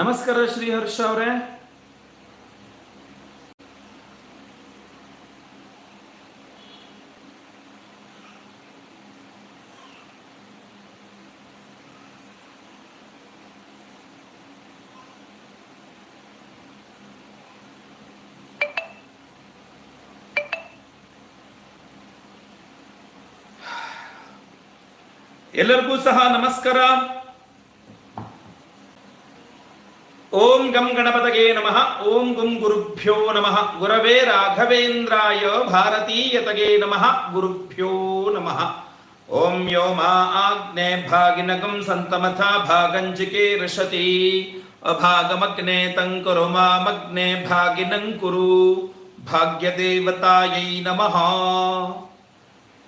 ನಮಸ್ಕಾರ ಶ್ರೀ ಹರ್ಷ ಅವರೇ. ಎಲ್ಲರಿಗೂ ಸಹ ನಮಸ್ಕಾರ ಓಂ ಗಂ ಗಣಪತಗೆ ನಮಃ ಓಂ ಗುಂ ಗುರುಭ್ಯೋ ನಮಃ ಗುರವೇ ರಾಘವೇಂದ್ರಾಯ ಭಾರತೀಯತಗೆ ನಮಃ ಗುರುಭ್ಯೋ ನಮಃ ಓಂ ಯೋ ಮಾ ಆಜ್ಞೆ ಭಾಗಿನಗಂ ಸಂತಮಥ ಭಾಗಂಜಿಕೆ ಋಷತಿ ಅಭಾಗಮಗ್ನೆ ತಂಕರು ಮಾಮಗ್ನೆ ಭಾಗಿನಂ ಕುರು ಭಾಗ್ಯದೇವತಾಯೈ ನಮಃ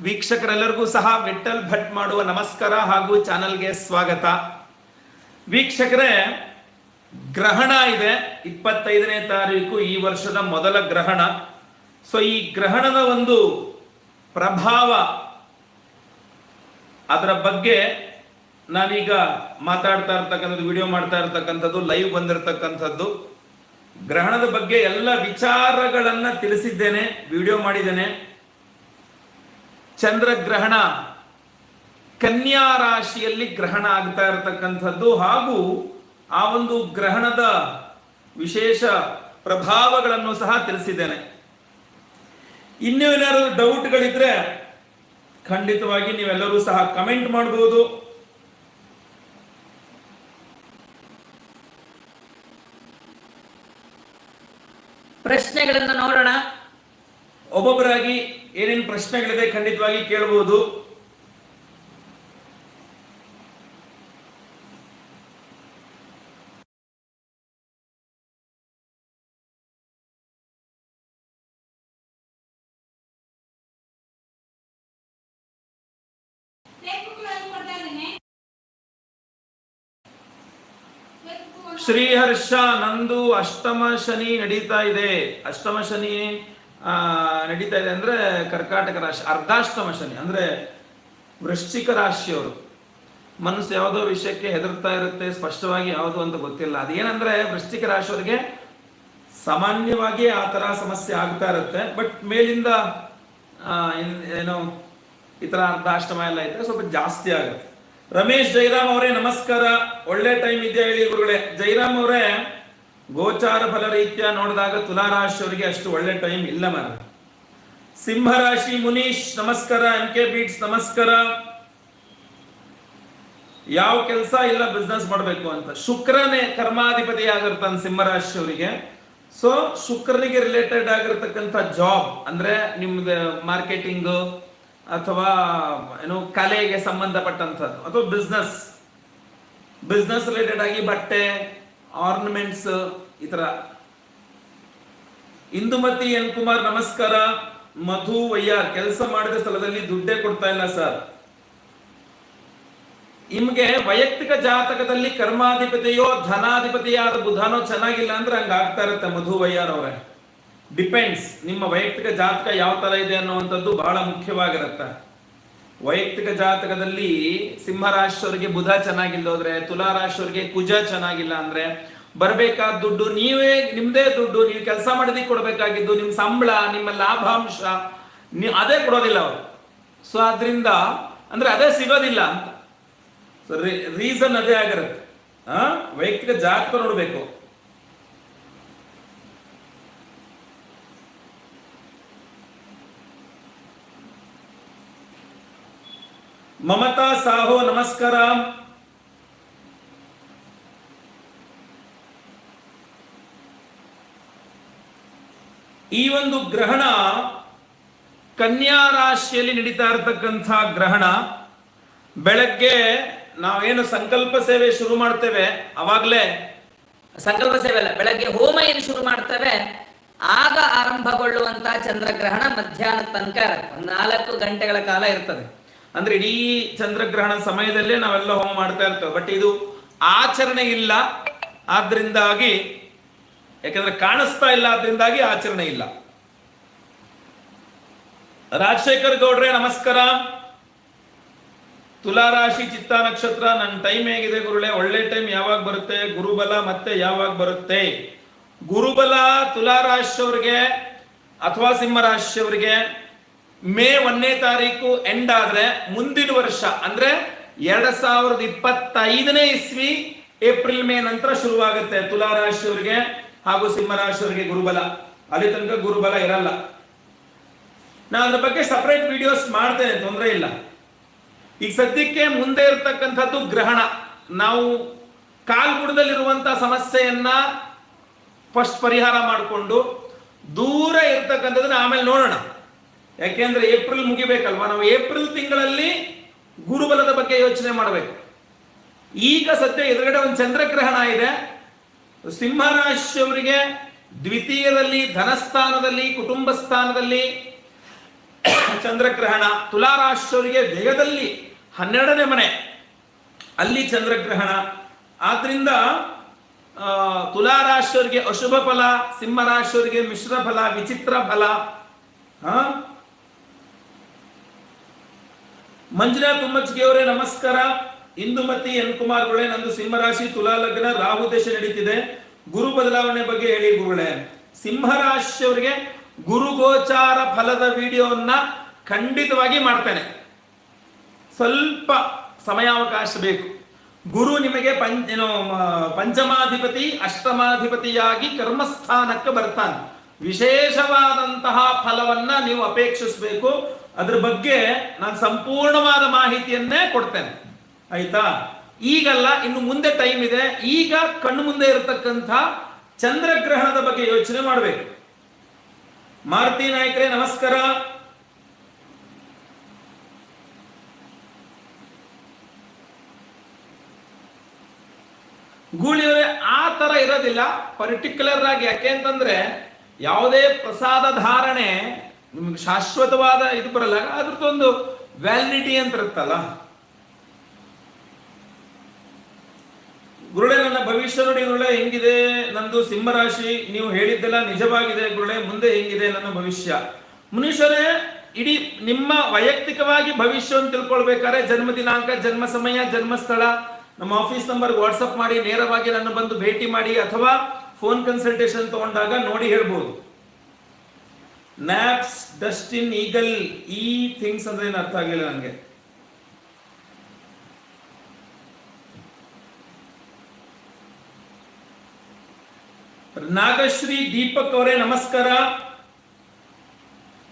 ವೀಕ್ಷಕರೆಲ್ಲರಿಗೂ ಸಹ ವಿಠಲ್ ಭಟ್ ಮಾಡುವ ನಮಸ್ಕಾರ ಹಾಗೂ ಚಾನಲ್ಗೆ ಸ್ವಾಗತ. ವೀಕ್ಷಕರೇ ಗ್ರಹಣ ಇದೆ. ಇಪ್ಪತ್ತೈದನೇ ತಾರೀಕು ಈ ವರ್ಷದ ಮೊದಲ ಗ್ರಹಣ. ಸೊ ಈ ಗ್ರಹಣದ ಒಂದು ಪ್ರಭಾವ ಅದರ ಬಗ್ಗೆ ನಾನೀಗ ಮಾತಾಡ್ತಾ ಇರ್ತಕ್ಕಂಥದ್ದು ವಿಡಿಯೋ ಮಾಡ್ತಾ ಇರ್ತಕ್ಕಂಥದ್ದು ಲೈವ್ ಬಂದಿರತಕ್ಕಂಥದ್ದು. ಗ್ರಹಣದ ಬಗ್ಗೆ ಎಲ್ಲ ವಿಚಾರಗಳನ್ನ ತಿಳಿಸಿದ್ದೇನೆ ವಿಡಿಯೋ ಮಾಡಿದ್ದೇನೆ. ಚಂದ್ರಗ್ರಹಣ ಕನ್ಯಾ ರಾಶಿಯಲ್ಲಿ ಗ್ರಹಣ ಆಗ್ತಾ ಇರತಕ್ಕಂಥದ್ದು ಹಾಗೂ ಆ ಒಂದು ಗ್ರಹಣದ ವಿಶೇಷ ಪ್ರಭಾವಗಳನ್ನು ಸಹ ತಿಳಿಸಿದ್ದೇನೆ. ಇನ್ನೂ ಏನಾದ್ರು ಡೌಟ್ಗಳಿದ್ರೆ ಖಂಡಿತವಾಗಿ ನೀವೆಲ್ಲರೂ ಸಹ ಕಮೆಂಟ್ ಮಾಡಬಹುದು ಪ್ರಶ್ನೆಗಳನ್ನು ನೋಡೋಣ. ಒಬ್ಬೊಬ್ಬರಾಗಿ ಏನೇನು ಪ್ರಶ್ನೆಗಳಿದೆ ಖಂಡಿತವಾಗಿ ಕೇಳಬಹುದು ಶ್ರೀಹರ್ಷ ನಂದು ಅಷ್ಟಮ ಶನಿ ನಡೀತಾ ಇದೆ. ಅಷ್ಟಮ ಶನಿ ನಡೀತಾ ಇದೆ ಅಂದ್ರೆ ಕರ್ಕಾಟಕ ರಾಶಿ, ಅರ್ಧಾಷ್ಟಮ ಶನಿ ಅಂದ್ರೆ ವೃಶ್ಚಿಕ ರಾಶಿಯವರು. ಮನಸ್ಸು ಯಾವುದೋ ವಿಷಯಕ್ಕೆ ಹೆದರ್ತಾ ಇರುತ್ತೆ, ಸ್ಪಷ್ಟವಾಗಿ ಯಾವುದು ಅಂತ ಗೊತ್ತಿಲ್ಲ. ಅದೇನಂದ್ರೆ ವೃಶ್ಚಿಕ ರಾಶಿಯವರಿಗೆ ಸಾಮಾನ್ಯವಾಗಿ ಆ ತರ ಸಮಸ್ಯೆ ಆಗ್ತಾ ಇರುತ್ತೆ. ಬಟ್ ಮೇಲಿಂದ ಏನು ಈ ತರ ಅರ್ಧಾಷ್ಟಮ ಎಲ್ಲ ಇದ್ರೆ ಸ್ವಲ್ಪ ಜಾಸ್ತಿ ಆಗುತ್ತೆ. ರಮೇಶ್ ಜೈರಾಮ್ ಅವರೇ, ನಮಸ್ಕಾರ. ಒಳ್ಳೆ ಟೈಮ್ ಇದೆಯಾ ಹೇಳಿ ಗುರುಗಳೇ. ಜೈರಾಮ್ ಅವರೇ, ಗೋಚಾರ ಫಲ ರೀತಿಯ ನೋಡಿದಾಗ ತುಲಾ ರಾಶಿಯವರಿಗೆ ಅಷ್ಟು ಒಳ್ಳೆ ಟೈಮ್ ಇಲ್ಲ ಮರ ಸಿಂಹರಾಶಿ ಮುನೀಶ್, ನಮಸ್ಕಾರ. ಎಂ ಕೆ ಬೀಟ್ಸ್ ನಮಸ್ಕಾರ. ಯಾವ ಕೆಲಸ ಇಲ್ಲ ಬಿಸ್ನೆಸ್ ಮಾಡಬೇಕು ಅಂತ. ಶುಕ್ರನೇ ಕರ್ಮಾಧಿಪತಿ ಆಗಿರ್ತಾನೆ ಸಿಂಹರಾಶಿಯವರಿಗೆ ಸೊ ಶುಕ್ರನಿಗೆ ರಿಲೇಟೆಡ್ ಆಗಿರ್ತಕ್ಕಂಥ ಜಾಬ್ ಅಂದ್ರೆ ನಿಮ್ದು ಮಾರ್ಕೆಟಿಂಗ್ ಅಥವಾ, ಏನು, ಕಲೆಗೆ ಸಂಬಂಧಪಟ್ಟಂಥದ್ದು, ಅಥವಾ ಬಿಸ್ನೆಸ್ ಬಿಸ್ನೆಸ್ ರಿಲೇಟೆಡ್ ಆಗಿ ಬಟ್ಟೆ ಆರ್ನಮೆಂಟ್ಸ್ ಈ ತರ. ಇಂದುಮತಿ ಎನ್ ಕುಮಾರ್, ನಮಸ್ಕಾರ. ಮಧು ವಯ್ಯಾರ್, ಕೆಲಸ ಮಾಡಿದ ಸ್ಥಳದಲ್ಲಿ ದುಡ್ಡೇ ಕೊಡ್ತಾ ಇಲ್ಲ, ಸರ್. ನಿಮ್ಗೆ ವೈಯಕ್ತಿಕ ಜಾತಕದಲ್ಲಿ ಕರ್ಮಾಧಿಪತಿಯೋ, ಧನಾಧಿಪತಿಯಾದ ಬುಧನೋ ಚೆನ್ನಾಗಿಲ್ಲ ಅಂದ್ರೆ ಹಂಗಾಗ್ತಾ ಇರುತ್ತೆ ಮಧು ವಯ್ಯಾರ್ ಅವರೇ. ಡಿಪೆಂಡ್ಸ್ ನಿಮ್ಮ ವೈಯಕ್ತಿಕ ಜಾತಕ ಯಾವ ತರ ಇದೆ ಅನ್ನುವಂಥದ್ದು ಬಹಳ ಮುಖ್ಯವಾಗಿರುತ್ತೆ. ವೈಯಕ್ತಿಕ ಜಾತಕದಲ್ಲಿ ಸಿಂಹರಾಶಿಯವರಿಗೆ ಬುಧ ಚೆನ್ನಾಗಿಲ್ಲ ಹೋದ್ರೆ ತುಲಾ ರಾಶಿಯವರಿಗೆ ಕುಜ ಚೆನ್ನಾಗಿಲ್ಲ ಅಂದ್ರೆ, ಬರಬೇಕಾದ ದುಡ್ಡು ನೀವೇ, ನಿಮ್ದೇ ದುಡ್ಡು, ನೀವು ಕೆಲಸ ಮಾಡಿದಕ್ಕೆ ಕೊಡಬೇಕಾಗಿದ್ದು ನಿಮ್ಮ ಸಂಬಳ, ನಿಮ್ಮ ಲಾಭಾಂಶ, ನೀ ಅದೇ ಕೊಡೋದಿಲ್ಲ ಅವರು. ಸೊ ಅದರಿಂದ ಅಂದ್ರೆ ಅದೇ ಸಿಗೋದಿಲ್ಲ ಅಂತ. ರೀಸನ್ ಅದೇ ಆಗಿರುತ್ತೆ. ವೈಯಕ್ತಿಕ ಜಾತಕ ನೋಡ್ಬೇಕು. ಮಮತಾ ಸಾಹೋ, ನಮಸ್ಕಾರ. ಈ ಒಂದು ಗ್ರಹಣ ಕನ್ಯಾ ರಾಶಿಯಲ್ಲಿ ನಡೀತಾ ಇರತಕ್ಕಂಥ ಗ್ರಹಣ. ಬೆಳಗ್ಗೆ ನಾವೇನು ಸಂಕಲ್ಪ ಸೇವೆ ಶುರು ಮಾಡ್ತೇವೆ? ಅವಾಗಲೇ. ಸಂಕಲ್ಪ ಸೇವೆ ಅಲ್ಲ, ಬೆಳಗ್ಗೆ ಹೋಮ ಏನು ಶುರು ಮಾಡ್ತೇವೆ? ಆಗ ಆರಂಭಗೊಳ್ಳುವಂತ ಚಂದ್ರಗ್ರಹಣ ಮಧ್ಯಾಹ್ನ ತನಕ ನಾಲ್ಕು ಗಂಟೆಗಳ ಕಾಲ ಇರ್ತದೆ. ಅಂದ್ರೆ ಇಡೀ ಚಂದ್ರಗ್ರಹಣ ಸಮಯದಲ್ಲೇ ನಾವೆಲ್ಲ ಹೋಮ ಮಾಡ್ತಾ ಇರ್ತೇವೆ. ಬಟ್ ಇದು ಆಚರಣೆ ಇಲ್ಲ. ಆದ್ರಿಂದಾಗಿ ಯಾಕಂದ್ರೆ ಕಾಣಿಸ್ತಾ ಇಲ್ಲ ಆದ್ರಿಂದಾಗಿ ಆಚರಣೆ ಇಲ್ಲ. ರಾಜಶೇಖರ್ ಗೌಡ್ರೆ, ನಮಸ್ಕಾರ. ತುಲಾರಾಶಿ ಚಿತ್ತ ನಕ್ಷತ್ರ, ನನ್ನ ಟೈಮ್ ಹೇಗಿದೆ ಗುರುಳೆ ಒಳ್ಳೆ ಟೈಮ್ ಯಾವಾಗ ಬರುತ್ತೆ? ಗುರುಬಲ ಮತ್ತೆ ಯಾವಾಗ ಬರುತ್ತೆ? ಗುರುಬಲ ತುಲಾರಾಶಿಯವರಿಗೆ ಅಥವಾ ಸಿಂಹರಾಶಿಯವರಿಗೆ? ಮೇ ಒಂದನೇ ತಾರೀಕು ಎಂಡ್ ಆದ್ರೆ ಮುಂದಿನ ವರ್ಷ, ಅಂದ್ರೆ ಎರಡ್ ಸಾವಿರದ ಇಪ್ಪತ್ತೈದನೇ ಇಸ್ವಿ, ಏಪ್ರಿಲ್ ಮೇ ನಂತರ ಶುರುವಾಗುತ್ತೆ ತುಲಾರಾಶಿಯವರಿಗೆ ಹಾಗೂ ಸಿಂಹರಾಶಿಯವರಿಗೆ ಗುರುಬಲ. ಅಲ್ಲಿ ತನಕ ಗುರುಬಲ ಇರಲ್ಲ. ನಾನು ಅದ್ರ ಬಗ್ಗೆ ಸಪರೇಟ್ ವಿಡಿಯೋಸ್ ಮಾಡ್ತೇನೆ, ತೊಂದರೆ ಇಲ್ಲ. ಈಗ ಸದ್ಯಕ್ಕೆ ಮುಂದೆ ಇರತಕ್ಕಂಥದ್ದು ಗ್ರಹಣ. ನಾವು ಕಾಲ್ಗುಡದಲ್ಲಿರುವಂತಹ ಸಮಸ್ಯೆಯನ್ನ ಫಸ್ಟ್ ಪರಿಹಾರ ಮಾಡಿಕೊಂಡು ದೂರ ಇರ್ತಕ್ಕಂಥದ್ದನ್ನ ಆಮೇಲೆ ನೋಡೋಣ. ಯಾಕೆಂದ್ರೆ ಏಪ್ರಿಲ್ ಮುಗಿಬೇಕಲ್ವಾ? ನಾವು ಏಪ್ರಿಲ್ ತಿಂಗಳಲ್ಲಿ ಗುರುಬಲದ ಬಗ್ಗೆ ಯೋಚನೆ ಮಾಡಬೇಕು. ಈಗ ಸದ್ಯ ಎದುರುಗಡೆ ಒಂದು ಚಂದ್ರಗ್ರಹಣ ಇದೆ. ಸಿಂಹರಾಶಿಯವರಿಗೆ ದ್ವಿತೀಯದಲ್ಲಿ, ಧನಸ್ಥಾನದಲ್ಲಿ ಕುಟುಂಬ ಸ್ಥಾನದಲ್ಲಿ ಚಂದ್ರಗ್ರಹಣ. ತುಲಾರಾಶಿಯವರಿಗೆ ವೇಗದಲ್ಲಿ ಹನ್ನೆರಡನೇ ಮನೆ. ಅಲ್ಲಿ ಚಂದ್ರಗ್ರಹಣ. ಆದ್ರಿಂದ ತುಲಾರಾಶಿಯವರಿಗೆ ಅಶುಭ ಫಲ, ಸಿಂಹರಾಶಿಯವರಿಗೆ ಮಿಶ್ರ ಫಲ, ವಿಚಿತ್ರ ಫಲ ಹಾ ಮಂಜುನಾಥ್ ತುಮ್ಮಚ್ಗೆ ಅವರೇ ನಮಸ್ಕಾರ ಇಂದುಮತಿ ಎನ್ ಕುಮಾರ್ ಗುಳೆ ನಂದು ಸಿಂಹರಾಶಿ ತುಲಾ ಲಗ್ನ ರಾಹು ದೇಶ ನಡೀತಿದೆ. ಗುರು ಬದಲಾವಣೆ ಬಗ್ಗೆ ಹೇಳಿ ಗುರುಗಳೇ. ಸಿಂಹರಾಶಿಯವರಿಗೆ ಗುರು ಗೋಚಾರ ಫಲದ ವಿಡಿಯೋವನ್ನ ಖಂಡಿತವಾಗಿ ಮಾಡ್ತೇನೆ. ಸ್ವಲ್ಪ ಸಮಯಾವಕಾಶ ಬೇಕು. ಗುರು ನಿಮಗೆ ಪಂಚ, ಏನೋ ಪಂಚಮಾಧಿಪತಿ, ಅಷ್ಟಮಾಧಿಪತಿಯಾಗಿ ಕರ್ಮಸ್ಥಾನಕ್ಕೆ ಬರ್ತಾನೆ. ವಿಶೇಷವಾದಂತಹ ಫಲವನ್ನ ನೀವು ಅಪೇಕ್ಷಿಸಬೇಕು. ಅದ್ರ ಬಗ್ಗೆ ನಾನು ಸಂಪೂರ್ಣವಾದ ಮಾಹಿತಿಯನ್ನೇ ಕೊಡ್ತೇನೆ. ಆಯ್ತಾ? ಈಗಲ್ಲ, ಇನ್ನು ಮುಂದೆ ಟೈಮ್ ಇದೆ. ಈಗ ಕಣ್ಣು ಮುಂದೆ ಇರತಕ್ಕಂಥ ಚಂದ್ರಗ್ರಹಣದ ಬಗ್ಗೆ ಯೋಚನೆ ಮಾಡಬೇಕು. ಮಾರುತಿ ನಾಯಕರೇ, ನಮಸ್ಕಾರ. ಗೂಳಿಯವರೇ, ಆ ತರ ಇರೋದಿಲ್ಲ. ಪರ್ಟಿಕ್ಯುಲರ್ ಆಗಿ ಯಾಕೆ ಅಂತಂದ್ರೆ, ಯಾವುದೇ ಪ್ರಸಾದ ಧಾರಣೆ ನಿಮ್ಗೆ ಶಾಶ್ವತವಾದ ಇದು ಬರಲ್ಲ. ಅದ್ರದ್ದೊಂದು ವ್ಯಾಲಿಡಿಟಿ ಅಂತ ಇರುತ್ತಲ್ಲ. ಗುರುಳೆ, ನನ್ನ ಭವಿಷ್ಯ ನೋಡಿ ಗುರುಳೆ, ಹೆಂಗಿದೆ? ನಂದು ಸಿಂಹರಾಶಿ, ನೀವು ಹೇಳಿದ್ದೆಲ್ಲ ನಿಜವಾಗಿದೆ ಗುರುಳೆ, ಮುಂದೆ ಹೆಂಗಿದೆ ನನ್ನ ಭವಿಷ್ಯ? ಮನುಷ್ಯರೇ ಇಡೀ ನಿಮ್ಮ ವೈಯಕ್ತಿಕವಾಗಿ ಭವಿಷ್ಯವನ್ನು ತಿಳ್ಕೊಳ್ಬೇಕಾದ್ರೆ ಜನ್ಮ ದಿನಾಂಕ, ಜನ್ಮ ಸಮಯ ಜನ್ಮಸ್ಥಳ ನಮ್ಮ ಆಫೀಸ್ ನಂಬರ್ ವಾಟ್ಸಪ್ ಮಾಡಿ, ನೇರವಾಗಿ ನನ್ನ ಬಂದು ಭೇಟಿ ಮಾಡಿ, ಅಥವಾ ಫೋನ್ ಕನ್ಸಲ್ಟೇಷನ್ ತಗೊಂಡಾಗ ನೋಡಿ ಹೇಳ್ಬೋದು. ನ್ಯಾಪ್ಸ್ ಇನ್ ಈಗಲ್ ಈ ಥಿಂಗ್ಸ್ ಅಂದ್ರೆ ಏನು ಅರ್ಥ ಆಗಿಲ್ಲ ನನಗೆ ನಾಗಶ್ರೀ, ದೀಪಕ್ ಅವರೇ, ನಮಸ್ಕಾರ.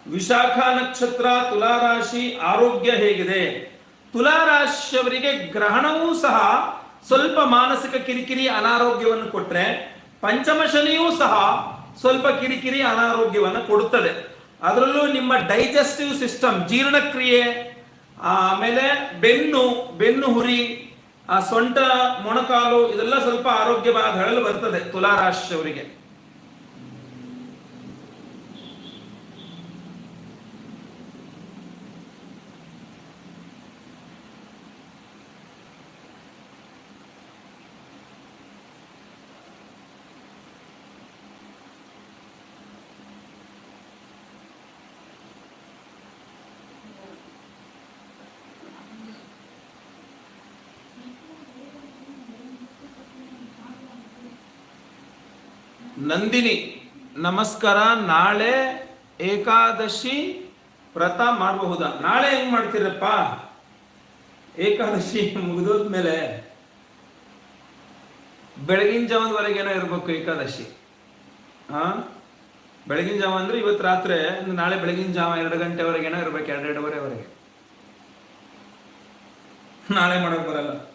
ವಿಶಾಖ ನಕ್ಷತ್ರ, ತುಲಾರಾಶಿ, ಆರೋಗ್ಯ ಹೇಗಿದೆ? ತುಲಾರಾಶಿಯವರಿಗೆ ಗ್ರಹಣವೂ ಸಹ ಸ್ವಲ್ಪ ಮಾನಸಿಕ ಕಿರಿಕಿರಿ, ಅನಾರೋಗ್ಯವನ್ನು ಕೊಟ್ಟರೆ ಪಂಚಮ ಶನಿಯೂ ಸಹ ಸ್ವಲ್ಪ ಕಿರಿಕಿರಿ ಅನಾರೋಗ್ಯವನ್ನು ಕೊಡುತ್ತದೆ. ಅದರಲ್ಲೂ ನಿಮ್ಮ ಡೈಜೆಸ್ಟಿವ್ ಸಿಸ್ಟಮ್, ಜೀರ್ಣಕ್ರಿಯೆ ಆಮೇಲೆ ಬೆನ್ನು ಬೆನ್ನು ಹುರಿ, ಆ, ಸೊಂಟ, ಮೊಣಕಾಲು, ಇದೆಲ್ಲ ಸ್ವಲ್ಪ ಆರೋಗ್ಯವಾದ ಬಾಧಗಳು ಬರ್ತದೆ ತುಲಾರಾಶಿಯವರಿಗೆ. ನಂದಿನಿ, ನಮಸ್ಕಾರ, ನಾಳೆ ಏಕಾದಶಿ ವ್ರತ ಮಾಡಬಹುದಾ? ನಾಳೆ ಹೆಂಗ್ ಮಾಡ್ತೀರಪ್ಪ? ಏಕಾದಶಿ ಮುಗಿದೋದ್ಮೇಲೆ ಬೆಳಗಿನ ಜಾವದವರೆಗೇನೋ ಇರ್ಬೇಕು ಏಕಾದಶಿ. ಹಾ ಬೆಳಗಿನ ಜಾವ ಅಂದ್ರೆ ಇವತ್ತು ರಾತ್ರಿ ನಾಳೆ ಬೆಳಗಿನ ಜಾವ ಎರಡು ಗಂಟೆವರೆಗೇನೋ ಇರ್ಬೇಕು, ಎರಡೆರಡುವರೆವರೆಗೆ. ನಾಳೆ ಮಾಡೋಕೆ ಬರಲ್ಲ.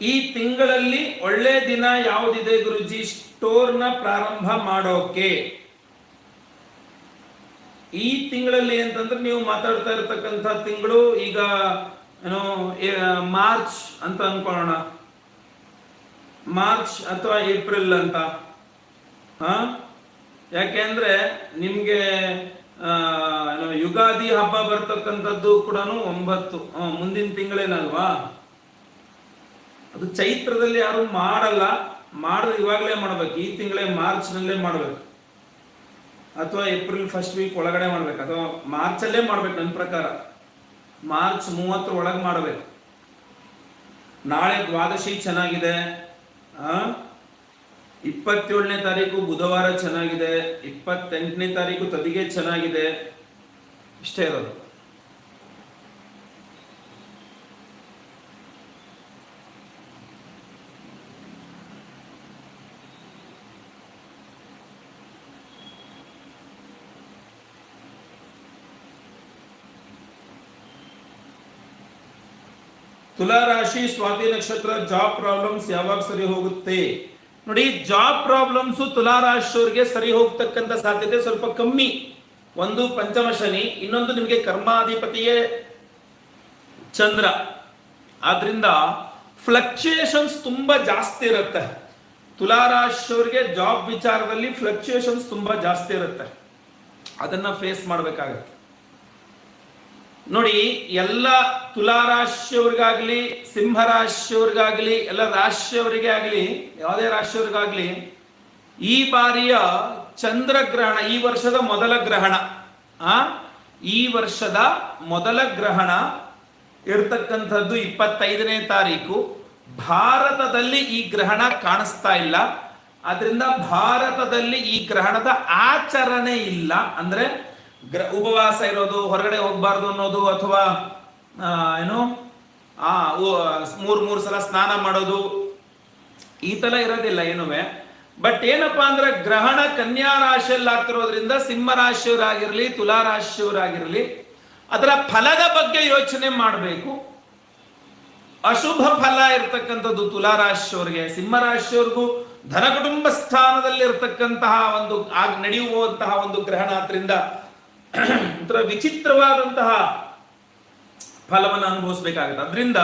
ಈ ತಿಂಗಳಲ್ಲಿ ಒಳ್ಳೆ ದಿನ ಯಾವುದಿದೆ ಗುರುಜಿ? ಸ್ಟೋರ್ನ ಪ್ರಾರಂಭ ಮಾಡೋಕೆ. ಈ ತಿಂಗಳಲ್ಲಿ ಅಂತಂದ್ರೆ ನೀವು ಮಾತಾಡ್ತಾ ಇರತಕ್ಕಂಥ ತಿಂಗಳು ಈಗ, ಏನು ಮಾರ್ಚ್ ಅಂತ ಅನ್ಕೊಳ್ಳೋಣ. ಮಾರ್ಚ್ ಅಥವಾ ಏಪ್ರಿಲ್ ಅಂತ. ಹಾ? ಯಾಕೆಂದ್ರೆ ನಿಮ್ಗೆ ಯುಗಾದಿ ಹಬ್ಬ ಬರ್ತಕ್ಕಂಥದ್ದು ಕೂಡ ಒಂಬತ್ತು ಮುಂದಿನ ತಿಂಗಳೇನಲ್ವಾ? ಅದು ಚೈತ್ರದಲ್ಲಿ ಯಾರು ಮಾಡಲ್ಲ ಮಾಡಿದ್ರೆ ಇವಾಗಲೇ ಮಾಡ್ಬೇಕು. ಈ ತಿಂಗಳೇ ಮಾರ್ಚ್ನಲ್ಲೇ ಮಾಡ್ಬೇಕು. ಅಥವಾ ಏಪ್ರಿಲ್ ಫಸ್ಟ್ ವೀಕ್ ಒಳಗಡೆ ಮಾಡ್ಬೇಕು. ಅಥವಾ ಮಾರ್ಚಲ್ಲೇ ಮಾಡ್ಬೇಕು ನನ್ನ ಪ್ರಕಾರ. ಮಾರ್ಚ್ ಮೂವತ್ತರ ಒಳಗೆ ಮಾಡ್ಬೇಕು. ನಾಳೆ ದ್ವಾದಶಿ ಚೆನ್ನಾಗಿದೆ. ಆ? ಇಪ್ಪತ್ತೇಳನೇ ತಾರೀಕು ಬುಧವಾರ ಚೆನ್ನಾಗಿದೆ. ಇಪ್ಪತ್ತೆಂಟನೇ ತಾರೀಕು ತದಿಗೆ ಚೆನ್ನಾಗಿದೆ. ಇಷ್ಟೇ ಇರೋದು. ತುಲಾ ರಾಶಿ ಸ್ವಾತಿ ನಕ್ಷತ್ರ ಜಾಬ್ ಪ್ರಾಬ್ಲಮ್ಸ್ ಯಾವಾಗ ಸರಿ ಹೋಗುತ್ತೆ? ನೋಡಿ ಜಾಬ್ ಪ್ರಾಬ್ಲಮ್ಸ್ ತುಲಾ ರಾಶಿಯವರಿಗೆ ಸರಿ ಹೋಗ್ತಕ್ಕಂಥ ಸಾಧ್ಯತೆ ಸ್ವಲ್ಪ ಕಮ್ಮಿ. ಒಂದು ಪಂಚಮ ಶನಿ, ಇನ್ನೊಂದು ನಿಮಗೆ ಕರ್ಮಾಧಿಪತಿಯೇ ಚಂದ್ರ. ಆದ್ರಿಂದ ಫ್ಲಕ್ಚುಯೇಷನ್ಸ್ ತುಂಬಾ ಜಾಸ್ತಿ ಇರುತ್ತೆ. ತುಲಾ ರಾಶಿಯವರಿಗೆ ಜಾಬ್ ವಿಚಾರದಲ್ಲಿ ಫ್ಲಕ್ಚುಯೇಷನ್ಸ್ ತುಂಬಾ ಜಾಸ್ತಿ ಇರುತ್ತೆ. ಅದನ್ನ ಫೇಸ್ ಮಾಡ್ಬೇಕಾಗತ್ತೆ. ನೋಡಿ, ಎಲ್ಲ ತುಲಾ ಸಿಂಹರಾಶಿಯವ್ರಿಗಾಗ್ಲಿ ಸಿಂಹ ರಾಶಿಯವ್ರಿಗಾಗ್ಲಿ ಎಲ್ಲ ರಾಶಿಯವರಿಗೆ ಆಗಲಿ, ಯಾವುದೇ ರಾಶಿಯವ್ರಿಗಾಗ್ಲಿ, ಈ ಬಾರಿಯ ಚಂದ್ರಗ್ರಹಣ, ಈ ವರ್ಷದ ಮೊದಲ ಗ್ರಹಣ, ಆ? ಈ ವರ್ಷದ ಮೊದಲ ಗ್ರಹಣ ಇರ್ತಕ್ಕಂಥದ್ದು ಇಪ್ಪತ್ತೈದನೇ ತಾರೀಕು. ಭಾರತದಲ್ಲಿ ಈ ಗ್ರಹಣ ಕಾಣಿಸ್ತಾ ಇಲ್ಲ. ಆದ್ರಿಂದ ಭಾರತದಲ್ಲಿ ಈ ಗ್ರಹಣದ ಆಚರಣೆ ಇಲ್ಲ. ಅಂದ್ರೆ ಗ್ರ ಉಪವಾಸ ಇರೋದು, ಹೊರಗಡೆ ಹೋಗ್ಬಾರ್ದು ಅನ್ನೋದು ಅಥವಾ ಏನು? ಆ ಮೂರು, ಮೂರ್ ಸಲ ಸ್ನಾನ ಮಾಡೋದು, ಈ ತರ ಇರೋದಿಲ್ಲ ಏನುವೆ. ಬಟ್ ಏನಪ್ಪಾ ಅಂದ್ರೆ ಗ್ರಹಣ ಕನ್ಯಾ ರಾಶಿಯಲ್ಲಿ ಆಗ್ತಿರೋದ್ರಿಂದ ಸಿಂಹ ರಾಶಿಯವರಾಗಿರ್ಲಿ, ತುಲಾ ರಾಶಿಯವರಾಗಿರ್ಲಿ, ಅದರ ಫಲದ ಬಗ್ಗೆ ಯೋಚನೆ ಮಾಡಬೇಕು. ಅಶುಭ ಫಲ ಇರ್ತಕ್ಕಂಥದ್ದು ತುಲಾ ರಾಶಿಯವರಿಗೆ, ಸಿಂಹ ರಾಶಿಯವ್ರಿಗೂ ಧನ ಕುಟುಂಬ ಸ್ಥಾನದಲ್ಲಿ ಇರ್ತಕ್ಕಂತಹ ಒಂದು ಆಗ, ನಡೆಯುವಂತಹ ಒಂದು ಗ್ರಹಣ ಆದ್ರಿಂದ ಒಂಥರ ವಿಚಿತ್ರವಾದಂತಹ ಫಲವನ್ನು ಅನುಭವಿಸಬೇಕಾಗುತ್ತೆ. ಅದರಿಂದ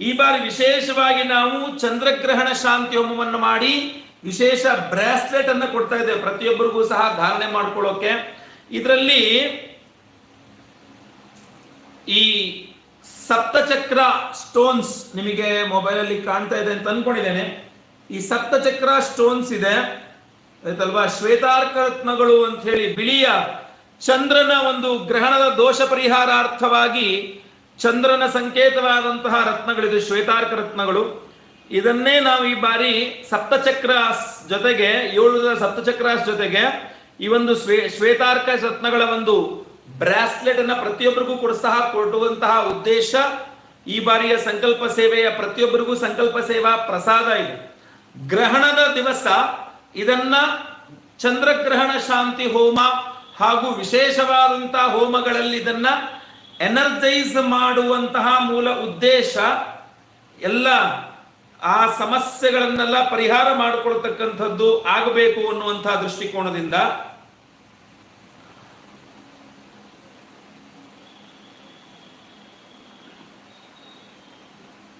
ಈ ಬಾರಿ ವಿಶೇಷವಾಗಿ ನಾವು ಚಂದ್ರಗ್ರಹಣ ಶಾಂತಿ ಹೋಮವನ್ನು ಮಾಡಿ ವಿಶೇಷ ಬ್ರಾಸ್ಲೆಟ್ ಅನ್ನು ಕೊಡ್ತಾ ಇದ್ದೇವೆ. ಪ್ರತಿಯೊಬ್ಬರಿಗೂ ಸಹ ಧಾರಣೆ ಮಾಡ್ಕೊಳ್ಳೋಕೆ. ಇದರಲ್ಲಿ ಈ ಸಪ್ತಚಕ್ರ ಸ್ಟೋನ್ಸ್ ನಿಮಗೆ ಮೊಬೈಲ್ ಅಲ್ಲಿ ಕಾಣ್ತಾ ಇದೆ ಅಂತ ಅನ್ಕೊಂಡಿದ್ದೇನೆ. ಈ ಸಪ್ತಚಕ್ರ ಸ್ಟೋನ್ಸ್ ಇದೆ. ಆಯ್ತಲ್ವಾ? ಶ್ವೇತಾರ್ಕ ರತ್ನಗಳು ಅಂತ ಹೇಳಿ ಬಿಳಿಯ ಚಂದ್ರನ ಒಂದು ಗ್ರಹಣದ ದೋಷ ಪರಿಹಾರಾರ್ಥವಾಗಿ ಚಂದ್ರನ ಸಂಕೇತವಾದಂತಹ ರತ್ನಗಳಿದೆ, ಶ್ವೇತಾರ್ಕ ರತ್ನಗಳು. ಇದನ್ನೇ ನಾವು ಈ ಬಾರಿ ಸಪ್ತಚಕ್ರ ಜೊತೆಗೆ, ಏಳು ಸಪ್ತಚಕ್ರ ಜೊತೆಗೆ ಈ ಒಂದು ಶ್ವೇ, ಶ್ವೇತಾರ್ಕ ರತ್ನಗಳ ಒಂದು ಬ್ರಾಸ್ಲೆಟ್ ಅನ್ನ ಪ್ರತಿಯೊಬ್ಬರಿಗೂ ಕೂಡ ಸಹ ಕೊಡುವಂತಹ ಉದ್ದೇಶ ಈ ಬಾರಿಯ ಸಂಕಲ್ಪ ಸೇವೆಯ, ಪ್ರತಿಯೊಬ್ಬರಿಗೂ ಸಂಕಲ್ಪ ಸೇವಾ ಪ್ರಸಾದ ಇದೆ. ಗ್ರಹಣದ ದಿವಸ ಇದನ್ನ ಚಂದ್ರಗ್ರಹಣ ಶಾಂತಿ ಹೋಮ ಹಾಗೂ ವಿಶೇಷವಾದಂತಹ ಹೋಮಗಳಲ್ಲಿ ಇದನ್ನ ಎನರ್ಜೈಸ್ ಮಾಡುವಂತಹ ಮೂಲ ಉದ್ದೇಶ ಎಲ್ಲ ಆ ಸಮಸ್ಯೆಗಳನ್ನೆಲ್ಲ ಪರಿಹಾರ ಮಾಡಿಕೊಳ್ತಕ್ಕಂಥದ್ದು ಆಗಬೇಕು ಅನ್ನುವಂತಹ ದೃಷ್ಟಿಕೋನದಿಂದ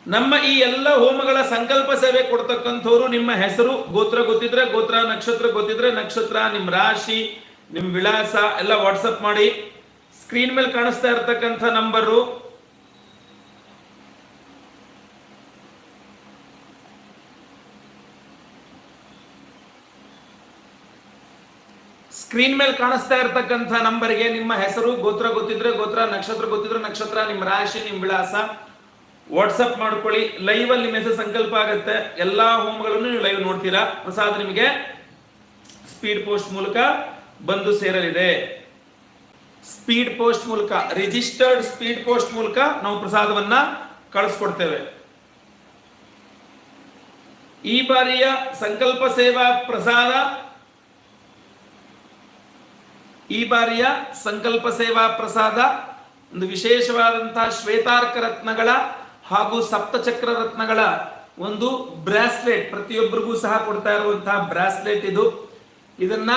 ನಮ್ಮ ಈ ಎಲ್ಲ ಹೋಮಗಳ ಸಂಕಲ್ಪ ಸೇವೆ ಕೊಡ್ತಕ್ಕಂಥವ್ರು ನಿಮ್ಮ ಹೆಸರು ಗೋತ್ರ ಗೊತ್ತಿದ್ರೆ ಗೋತ್ರ ನಕ್ಷತ್ರ ಗೊತ್ತಿದ್ರೆ ನಕ್ಷತ್ರ, ನಿಮ್ಮ ರಾಶಿ ನಿಮ್ಮ ವಿಳಾಸ ಎಲ್ಲ ವಾಟ್ಸಪ್ ಮಾಡಿ. ಸ್ಕ್ರೀನ್ ಮೇಲೆ ಕಾಣಿಸ್ತಾ ಇರತಕ್ಕಂಥ ನಂಬರು ಸ್ಕ್ರೀನ್ ಮೇಲೆ ಕಾಣಿಸ್ತಾ ಇರತಕ್ಕಂಥ ನಂಬರ್ಗೆ ನಿಮ್ಮ ಹೆಸರು, ಗೋತ್ರ ಗೊತ್ತಿದ್ರೆ ಗೋತ್ರ, ನಕ್ಷತ್ರ ಗೊತ್ತಿದ್ರೆ ನಕ್ಷತ್ರ ನಿಮ್ಮ ರಾಶಿ ನಿಮ್ಮ ವಿಳಾಸ. ವಾಟ್ಸಪ್ ಮಾಡ್ಕೊಳ್ಳಿ. ಲೈವ್ ಅಲ್ಲಿ ಹೆಸರು ಸಂಕಲ್ಪ ಆಗುತ್ತೆ. ಎಲ್ಲಾ ಹೋಮ್ಗಳನ್ನು ನೀವು ಲೈವ್ ನೋಡ್ತೀರಾ. ಪ್ರಸಾದ ನಿಮಗೆ ಸ್ಪೀಡ್ ಪೋಸ್ಟ್ ಮೂಲಕ ಬಂದು ಸೇರಲಿದೆ. ಸ್ಪೀಡ್ ಪೋಸ್ಟ್ ಮೂಲಕ ರಿಜಿಸ್ಟರ್ಡ್ ಸ್ಪೀಡ್ ಪೋಸ್ಟ್ ಮೂಲಕ ನಾವು ಪ್ರಸಾದವನ್ನ ಕಳಿಸ್ಕೊಡ್ತೇವೆ. ಈ ಬಾರಿಯ ಸಂಕಲ್ಪ ಸೇವಾ ಪ್ರಸಾದ, ಈ ಬಾರಿಯ ಸಂಕಲ್ಪ ಸೇವಾ ಪ್ರಸಾದ, ಒಂದು ವಿಶೇಷವಾದಂತಹ ಶ್ವೇತಾರ್ಕ ರತ್ನಗಳ ಹಾಗೂ ಸಪ್ತಚಕ್ರ ರತ್ನಗಳ ಒಂದು ಬ್ರಾಸ್ಲೆಟ್ ಪ್ರತಿಯೊಬ್ಬರಿಗೂ ಸಹ ಕೊಡ್ತಾ ಇರುವಂತಹ ಬ್ರಾಸ್ಲೆಟ್ ಇದು. ಇದನ್ನ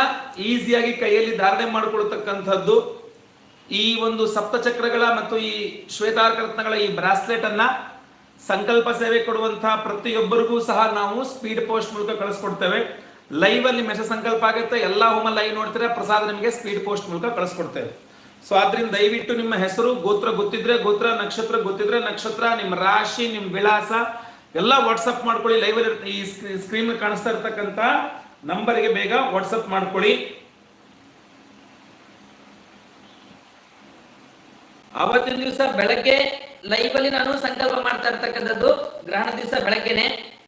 ಈಸಿಯಾಗಿ ಕೈಯಲ್ಲಿ ಧಾರಣೆ ಮಾಡಿಕೊಳ್ತಕ್ಕಂಥದ್ದು ಈ ಒಂದು ಸಪ್ತಚಕ್ರಗಳ ಮತ್ತು ಈ ಶ್ವೇತಾರ್ಕ ರತ್ನಗಳ ಈ ಬ್ರಾಸ್ಲೆಟ್ ಅನ್ನ ಸಂಕಲ್ಪ ಸೇವೆ ಕೊಡುವಂತಹ ಪ್ರತಿಯೊಬ್ಬರಿಗೂ ಸಹ ನಾವು ಸ್ಪೀಡ್ ಪೋಸ್ಟ್ ಮೂಲಕ ಕಳಿಸ್ಕೊಡ್ತೇವೆ. ಲೈವ್ ಅಲ್ಲಿ ಮೆಸೇಜ್ ಸಂಕಲ್ಪ ಆಗುತ್ತೆ. ಎಲ್ಲ ಹೋಮ ಲೈವ್ ನೋಡ್ತೀರಾ, ಪ್ರಸಾದ ನಿಮಗೆ ಸ್ಪೀಡ್ ಪೋಸ್ಟ್ ಮೂಲಕ ಕಳಿಸ್ಕೊಡ್ತೇವೆ. ಸೊ ಆದ್ರಿಂದ ದಯವಿಟ್ಟು ನಿಮ್ಮ ಹೆಸರು, ಗೋತ್ರ ಗೊತ್ತಿದ್ರೆ ಗೋತ್ರ, ನಕ್ಷತ್ರ ಗೊತ್ತಿದ್ರೆ ನಕ್ಷತ್ರ, ನಿಮ್ಮ ರಾಶಿ, ನಿಮ್ಮ ವಿಳಾಸ, ಎಲ್ಲ ವಾಟ್ಸಪ್ ಮಾಡ್ಕೊಳ್ಳಿ. ಲೈವ್ ಈ ಸ್ಕ್ರೀನ್ ಕಾಣಿಸ್ತಾ ಇರ್ತಕ್ಕಂಥ ನಂಬರ್ಗೆ ಬೇಗ ವಾಟ್ಸಪ್ ಮಾಡ್ಕೊಳ್ಳಿ. ಅವತ್ತಿನ ದಿವಸ ಬೆಳಗ್ಗೆ ಲೈವ್ ಅಲ್ಲಿ ನಾನು ಸಂಕಲ್ಪ ಮಾಡ್ತಾ ಇರ್ತಕ್ಕಂಥದ್ದು. ಗ್ರಹಣ ದಿವಸ ಬೆಳಗ್ಗೆನೆ.